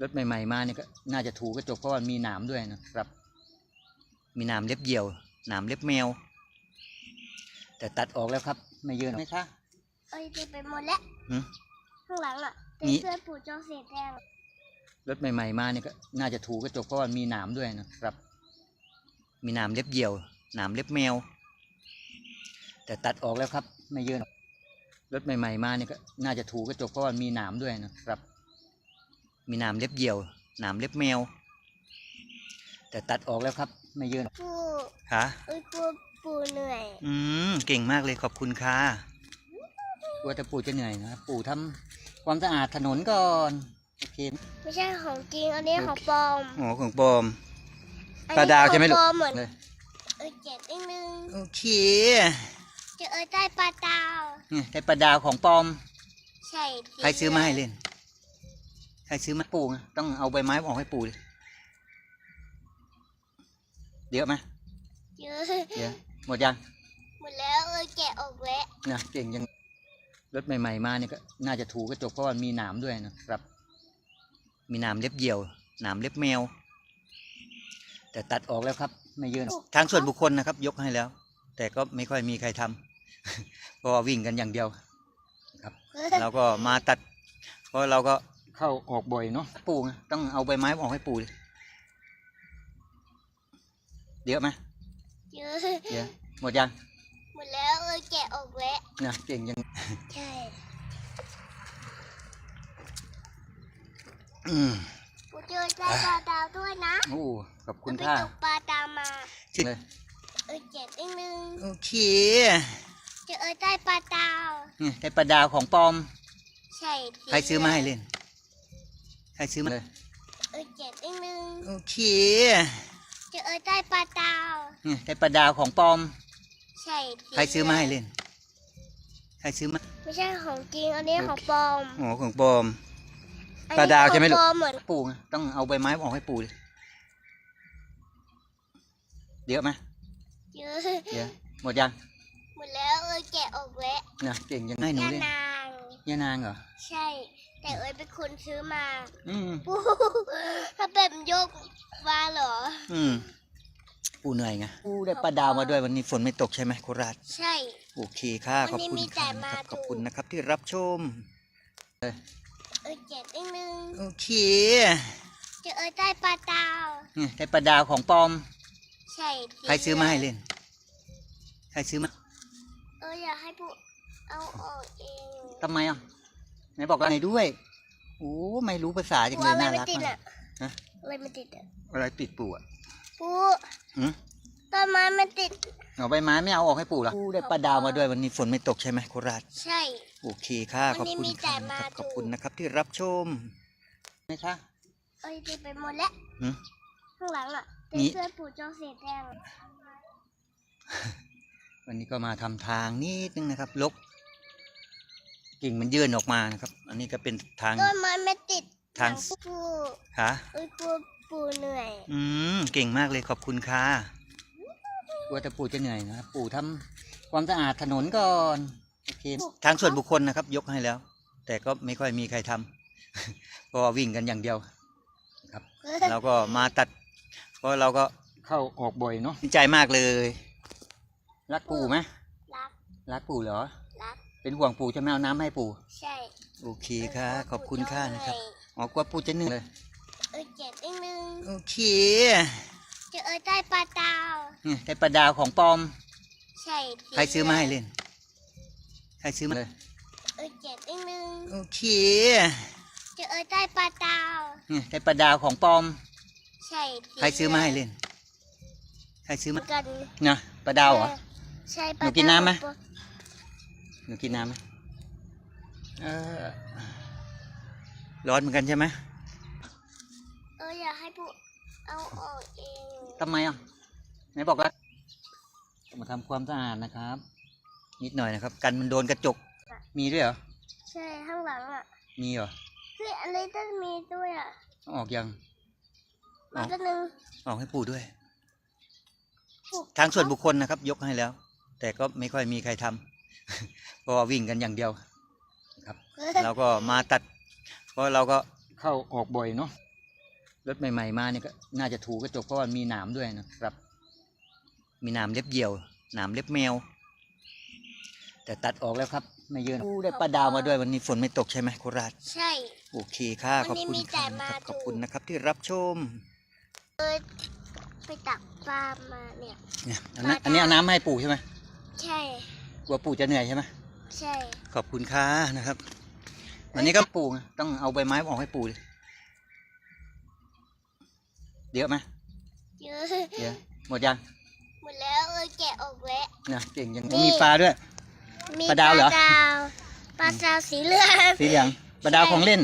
รถใหม่ ๆ มาเนี่ยก็น่าจะถูกกระจกเพราะว่ามีหนามด้วยนะครับ มีหนามเล็บเหยี่ยวหนามเล็บแมว แต่ตัดออกแล้วครับ ไม่เยอะหรอกไหมคะเอ้ยเต็มไปหมดแล้วหืมข้างหลังอะเป็นนี่เสื้อปู่เจ้าเศษแดงรถใหม่ ๆ มาเนี่ยก็น่าจะถูกกระจกเพราะว่ามีหนามด้วยนะครับ มีหนามเล็บเหยี่ยวหนามเล็บแมว แต่ตัดออกแล้วครับ ไม่เยอะหรอกรถใหม่ ๆ มาเนี่ยก็น่าจะถูกกระจกเพราะว่ามีหนามด้วยนะครับ มีหนามเล็บเหยี่ยวหนามเล็บแมว แต่ตัดออกแล้วครับไม่เยอะหรอกปู่ค่ะเอ้ยกลัวปู่เหนื่อย อืมเก่งมากเลยขอบคุณค่ะกลัวแต่ปู่จะเหนื่อยนะปู่ทำความสะอาดถนนก่อนโอเคไม่ใช่ของจริงอันนี้ของปลอมอ๋อของปลอม อันปลานี้ดาวใช่ไหมของลูกปลอมเหมือนเลยเอ้ยเจ็ดนิดนึงโอเคเจอเอ้ยใต้ปลาดาวนี่ได้ปลาดาวของปลอม ใช่ใครซื้อมาให้เล่น ใครซื้อมาปู่ไงต้องเอาใบไม้ออกให้ปู่เลยเดี๋ยวไหมเยอะเดี๋ยวหมดยัง หมดแล้วเอ้ยแกะออกแล้วนะเก่งยังรถใหม่ ๆ มาเนี่ยก็น่าจะถูกกระจกเพราะว่ามีหนามด้วยนะครับ มีหนามเล็บเหยี่ยวหนามเล็บแมว แต่ตัดออกแล้วครับ ไม่เยอะหรอกทางส่วนบุคคลนะครับ ยกให้แล้ว แต่ก็ไม่ค่อยมีใครทำเพราะว่าวิ่งกันอย่างเดียว ครับ เราก็มาตัดเพราะเราก็ เข้าออกบ่อยเนาะปู่ไงต้องเอาใบไม้ออกให้ปู่เลยเดี๋ยวไหมเยอะเดี๋ยวหมดยัง หมดแล้วเอ้ยแกะออกแล้วนะเก่งยังใช่อืมปู่เจอใต้ปลาดาวด้วยนะโอ้ขอบคุณไปค่ะตกปลาดาวมาชื่อเลยเอ้ยเจ็ดนิดนึงโอเคเจอเอ้ยใต้ปลาดาวนี่ได้ปลาดาวของปลอม ใช่ใครซื้อมาให้เล่น ใครซื้อมาเลยเอ้ยเจ็ดนิดนึงโอเคเจอเอ้ยใต้ปลาดาวนี่ได้ปลาดาวของปลอม ใช่ใครซื้อมาให้เล่น ใครซื้อมาไม่ใช่ของจริงอันนี้ของปลอมอ๋อของปลอมอันปลานี้ดาวใช่ไหมลูกของปลอมเหมือนปู่ไงต้องเอาใบไม้ออกให้ปู่เลยเดี๋ยวไหมเยอะเดี๋ยวหมดยังหมดแล้วเอ้ยแกะออกแล้วนะเก่งยังให้หนูย่าเล่นนางย่านางเหรอใช่ แต่เอ้ยเป็นคนซื้อมาอืมปูถ้าเป็นยกมาเหรอ อืมปู่เหนื่อยไงปู่ได้ปลาดาวมาด้วยวันนี้ฝนไม่ตกใช่ไหมโคราช ใช่ โอเคค่ะขวัอบนนี้คุณมีแต่ค่ะนะครับมาขอบดูคุณนะครับที่รับชม เอ้ยเจ็ดนิดนึงโอเคเจอเอ้ยใต้ปลาดาวนี่ได้ปลาดาวของปลอม ใช่ใครซื้อมาให้เล่น ใครซื้อมาเอ้ยอยากให้ปูเอาออกเอง ทำไมอะ ไหนบอกว่าไหนด้วย โอ้ไม่รู้ภาษาจังปูเลยอะไรน่าไม่รักติดมาอะกฮะอะไรไม่ติดอะอะไรติดปู่อะปูหืมต้นไม้ไม่ติดเอาใบไม้ไม่เอาออกให้ปู่เหรอปู่ได้ปลาดาวมาด้วยวันนี้ฝนไม่ตกใช่ไหมโคราชใช่ โอเคค่ะวัขอบนนี้คุณมีแต่ค่ะนะครับมาดูขอบคุณนะครับที่รับชมไหมคะเอ้ยติดไปหมดแล้วหืมข้างหลังอะเป็นนี่เสื้อปู่เจ้าเศษแดงวันนี้ก็มาทำทางนิดนึงนะครับลก กิ่งมันยื่นออกมานะครับ อันนี้ก็เป็นทาง ต้นไม้ไม่ติดทาง ปูค่ะเอ้ยกลัวปู่เหนื่อยอืมเก่งมากเลยขอบคุณค่ะกลัวแต่ปู่จะเหนื่อยนะปู่ทำความสะอาดถนนก่อนโอเคทางส่วนบุคคลนะครับ ยกให้แล้ว แต่ก็ไม่ค่อยมีใครทำ เพราะว่าวิ่งกันอย่างเดียวครับเราก็มาตัด เพราะเราก็เข้าออกบ่อยเนาะดีใจมากเลย รักปู่ไหมรัก รักปู่เหรอรัก เป็นห่วงปู่จะไม่เอาน้ำให้ปู่ ใช่โอเคค่ะขอบคุณค่ะนะครับเอ้ยอ๋อกลัวปู่จะเหนื่อยเลย เอ้ยเจ็ดนิดนึงโอเคเจอเอ้ยใต้ปลาดาว นี่ได้ปลาดาวของปลอม ใช่ใครซื้อมาให้เล่น ใครซื้อมาเลย เอ้ยเจ็ดนิดนึงโอเคเจอเอ้ยใต้ปลาดาว นี่ได้ปลาดาวของปลอม ใช่ใครซื้อมาให้เล่น ใครซื้อมา กันนะปลาดาวเหรอ ใช่ปหลานูดาวกินน้ำไหมของปู่ หนูกินน้ำไหมเออร้อนเหมือนกันใช่ไหมเอ้ยอยากให้ปู่เอาออกเองทำไมอะไหนบอกว่ามาทำความสะอาดนะครับ นิดหน่อยนะครับ กันมันโดนกระจก มีด้วยเหรอ ใช่ข้างหลังอะ มีเหรอเฮ้ยอะไรต้องมีด้วยอะเอาออกยังมาตัวหนึ่งออกให้ปู่ด้วยปู่ทางส่วนบุคคลนะครับ ยกให้แล้ว แต่ก็ไม่ค่อยมีใครทำ เพราะว่าวิ่งกันอย่างเดียวครับ เราก็มาตัด เพราะเราก็เข้าออกบ่อยเนาะรถใหม่ ๆ มาเนี่ยก็น่าจะถูกระจกเพราะว่ามีหนามด้วยนะครับ มีหนามเล็บเหยี่ยวหนามเล็บแมว แต่ตัดออกแล้วครับ ไม่เยอะนะอู้ได้ปลาดาวมาด้วยวันนี้ฝนไม่ตกใช่ไหมโคราชใช่ โอเคค่ะขวัอบนนี้คุณมีแต่ค่ะมานะครับดูขอบคุณนะครับที่รับชมไปตักปลามาเนี่ยเนี่ยอันนั้นอันนี้เอาน้ำมาให้ปู่ใช่ไหมใช่ กลัวปู่จะเหนื่อยใช่ไหมใช่ ขอบคุณค่ะนะครับ วันนี้ก็ปู่ไงต้องเอาใบไม้ออกให้ปู่ดิเยอะไหมเยอะเยอะหมดยังหมดแล้วเออแกะออกแล้วนะเก่งยังนี่มีปลาด้วย มีปลาดาวเหรอ ปลาดาวปลาดาวสีเหลืองสีเหลืองปลาดาวของเล่น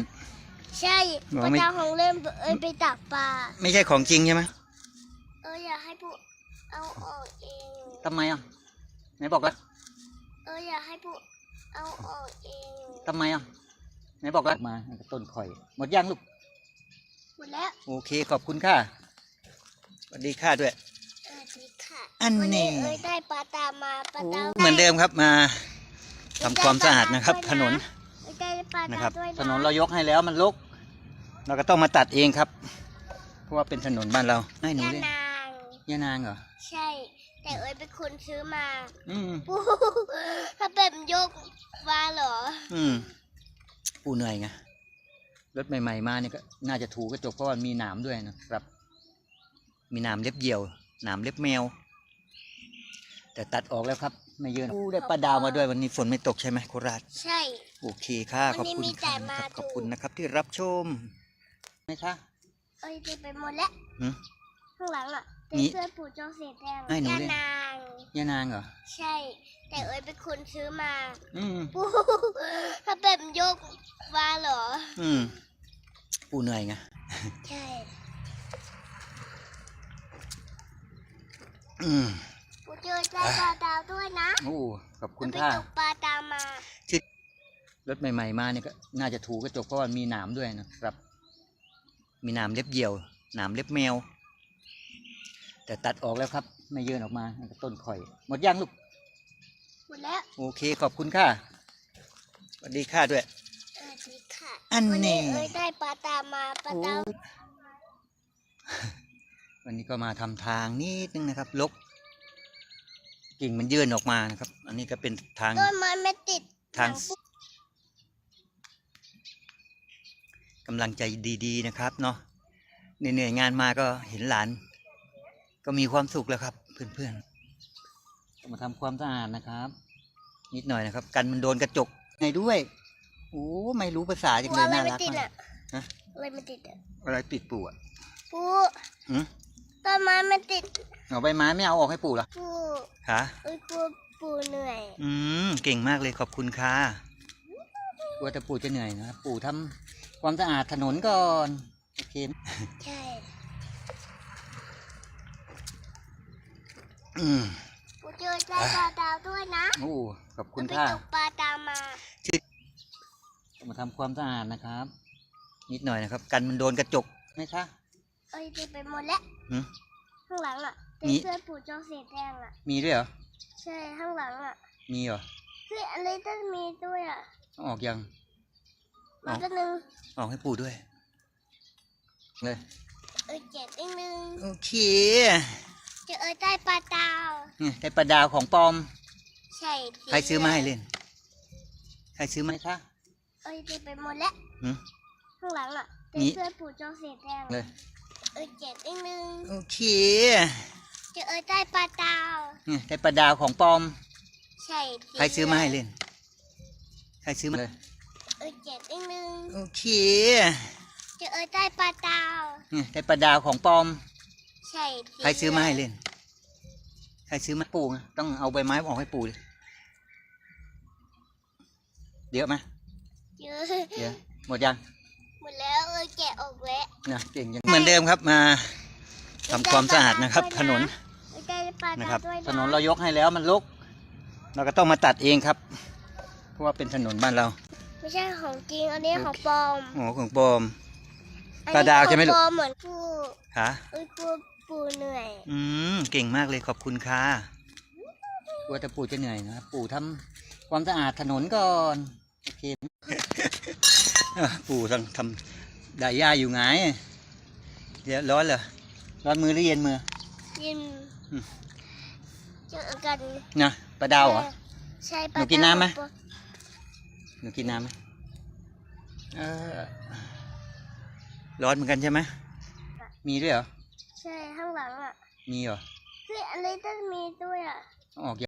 ใช่อ๋อปลาไม่ดาวของเล่นเอ้ยไปตักปลาไม่ใช่ของจริงใช่ไหมเอออยากให้ผู้เอาออกเองทำไมอะไหนบอกแล้ว เอออยากให้ผู้เอาออกเองทำไมอะไหนบอกแล้วมาต้นข่อย หมดยังลูก หมดแล้ว โอเคขอบคุณค่ะสวัสดีค่ะด้วยเออดีค่ะอันวันี้เอ้ยได้ปลาตามมาปลาตามเหมือนเดิมครับมาทำความสะอาดนะครับ ถนนเอ้ยได้ปลานะตาครับด้วยนะถนนเรายกให้แล้วมันรกเราก็ต้องมาตัดเองครับ เพราะว่าเป็นถนนบ้านเราให้หนูยาเลยนางย่านางเหรอ ใช่ แต่เอ้ยเป็นคนซื้อมาอืมปูถ้าเป็นยกมาเหรอ อืมปูเหนื่อยไงรถใหม่ ๆ มาเนี่ยก็น่าจะถูกกระจกเพราะว่ามีหนามด้วยนะครับ มีหนามเล็บเหยี่ยวหนามเล็บแมว แต่ตัดออกแล้วครับ ไม่เยอะนะอู้ได้ปลาดาวมาด้วยวันนี้ฝนไม่ตกใช่ไหมโคราชใช่ โอเคค่ะ ขอบวันนี้คุณมีแต่ค่ะนะครับมาดูขอบคุณนะครับ ที่รับชมไหมคะเอ้ยได้ไปหมดแล้วหืมข้างหลังอะเป็ นนี่เสื้อปู่เจ้าเสียแดงให้หนูยาเลยนางย่านางเหรอ ใช่ แต่เอ้ยเป็นคนซื้อมา อืม ปูถ้าเป็นยกมาเหรอ อืม ปูเหนื่อยไง ใช่ อืม ปู่เจอได้ปลาดาวด้วยนะโอ้ขอบคุณไปค่ะตกปลาตามมารถใหม่ๆมาเนี่ยก็น่าจะถูกกระจกเพราะว่ามีหนามด้วยนะครับ มีหนามเล็บเหยี่ยวหนามเล็บแมว แต่ตัดออกแล้วครับ ไม่เยินออกมาต้นข่อย หมดยังลูก หมดแล้ว โอเคขอบคุณค่ะสวัสดีค่ะด้วยเออดีค่ะอันวันี้เอ้ยได้ปลาตามมาปลาตามวันนี้ก็มาทำทางนิดนึงนะครับ ลก กิ่งมันยื่นออกมานะครับ อันนี้ก็เป็นทางต้นไม้ไม่ติดทางหนัปุ๊บกำลังใจดี ๆ นะครับเนาะเหนื่อยๆงานมาก็เห็นหลาน ก็มีความสุขแล้วครับเพื่อนๆก็มาทำความสะอาดนะครับ นิดหน่อยนะครับ กันมันโดนกระจกในด้วยโอ้ไม่รู้ภาษาจังปูเลยอะไรน่าไม่รักติดมาอะกฮะอะไรไม่ติดอะอะไรติดปู่อะปูหืมต้นไม้ไม่ติดเอาใบไม้ไม่เอาออกให้ปู่เหรอปูคะเอ้ยกลัวปูเหนื่อย อืมเก่งมากเลยขอบคุณค่ะกลัวแต่ปู่จะเหนื่อยนะครับปู่ทำความสะอาดถนนก่อนโอเคใช่ อืมปูเจอได้ปลาดาวด้วยนะโอ้ขอบคุณไปค่ะตกปลาตามมามาทำความสะอาดนะครับ นิดหน่อยนะครับ กันมันโดนกระจกไหมคะเอ้ยได้ไปหมดแล้วหืมข้างหลังอะเป็นนี่เสื้อปู่เจ้าเสียแดงอะ มีด้วยเหรอใช่ข้างหลังอะ มีเหรอเฮ้ยอะไรต้องมีด้วยอะต้องออกยังมาเอาตัวหนึ่งออกให้ปู่ด้วยเลยเอ้ยเจ็ดอีกหนึ่งโอเค เจอเอ้ยได้ปลาดาวนี่ได้ปลาดาวของปลอม ใช่สีใครซื้อมาให้เล่น ใครซื้อมาให้คะเอ้ยได้ไปหมดแล้วหืม ข้างหลังอะเป็นนี่ เสื้อปู่เจ้าเสียแดงเลย เอ้ยเจ็ดอีกหนึ่งโอเคเจอเอ้ยได้ปลาดาวนี่ได้ปลาดาวของปลอม ใช่สีใครซื้อมาให้เล่น ใครซื้อมาเลย เอ้ยเจ็ดอีกหนึ่งโอเคเจอเอ้ยได้ปลาดาวนี่ได้ปลาดาวของปลอม ใช่สีใครซื้อมาให้เล่น ใครซื้อมาปู่ไงต้องเอาใบไม้ออกให้ปู่ดิเยอะไหมเยอะเยอะหมดยัง หมดแล้วเอ้ยแกะออกแล้วนะเก่งยังเหมือนเดิมครับมาทำความสะอาดนะครับ ถนนเอ้ยได้ปลานะดาครับวด้วยถนนเรายกให้แล้วมันรกเราก็ต้องมาตัดเองครับ เพราะว่าเป็นถนนบ้านเรา ไม่ใช่ของจริงอันนี้ของปลอมโอ้โหของปลอมอันปลานี้ดาวใช่ไหมลูกของปลอมเหมือนปูค่ะเอ้ยกลัว ปูเหนื่อย อืมเก่งมากเลยขอบคุณค่ะกลัวแต่ปู่จะเหนื่อยนะครับปู่ทำความสะอาดถนนก่อนโอเคอะปู่ต้องทำไดย่าอยู่ไงเดี๋ยวร้อนเหรอร้อนมือหรือเย็นมือยินอืม เจอกันนะปลาดาวเหรอ ใช่หนูกินน้ำไหมปลาดาวหนูกินน้ำไหมเออร้อนเหมือนกันใช่ไหมมีด้วยเหรอ ใช่ข้างหลังอะ มีเหรอเฮ้ยอะไรต้องมีด้วยอะเอาออก